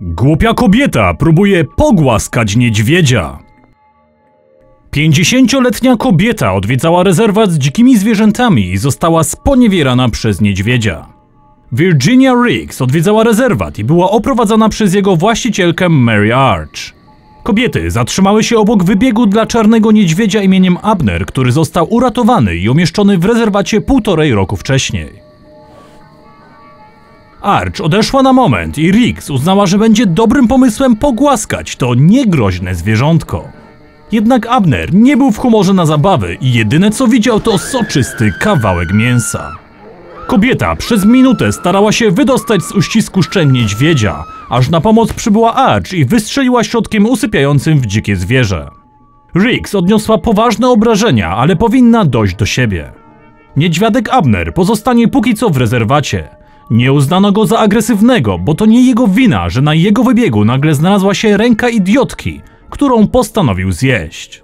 Głupia kobieta próbuje pogłaskać niedźwiedzia. 50-letnia kobieta odwiedzała rezerwat z dzikimi zwierzętami i została sponiewierana przez niedźwiedzia. Virginia Riggs odwiedzała rezerwat i była oprowadzana przez jego właścicielkę Mary Arch. Kobiety zatrzymały się obok wybiegu dla czarnego niedźwiedzia imieniem Abner, który został uratowany i umieszczony w rezerwacie półtorej roku wcześniej. Arch odeszła na moment i Riggs uznała, że będzie dobrym pomysłem pogłaskać to niegroźne zwierzątko. Jednak Abner nie był w humorze na zabawy i jedyne co widział to soczysty kawałek mięsa. Kobieta przez minutę starała się wydostać z uścisku szczęk niedźwiedzia, aż na pomoc przybyła Arch i wystrzeliła środkiem usypiającym w dzikie zwierzę. Riggs odniosła poważne obrażenia, ale powinna dojść do siebie. Niedźwiadek Abner pozostanie póki co w rezerwacie. Nie uznano go za agresywnego, bo to nie jego wina, że na jego wybiegu nagle znalazła się ręka idiotki, którą postanowił zjeść.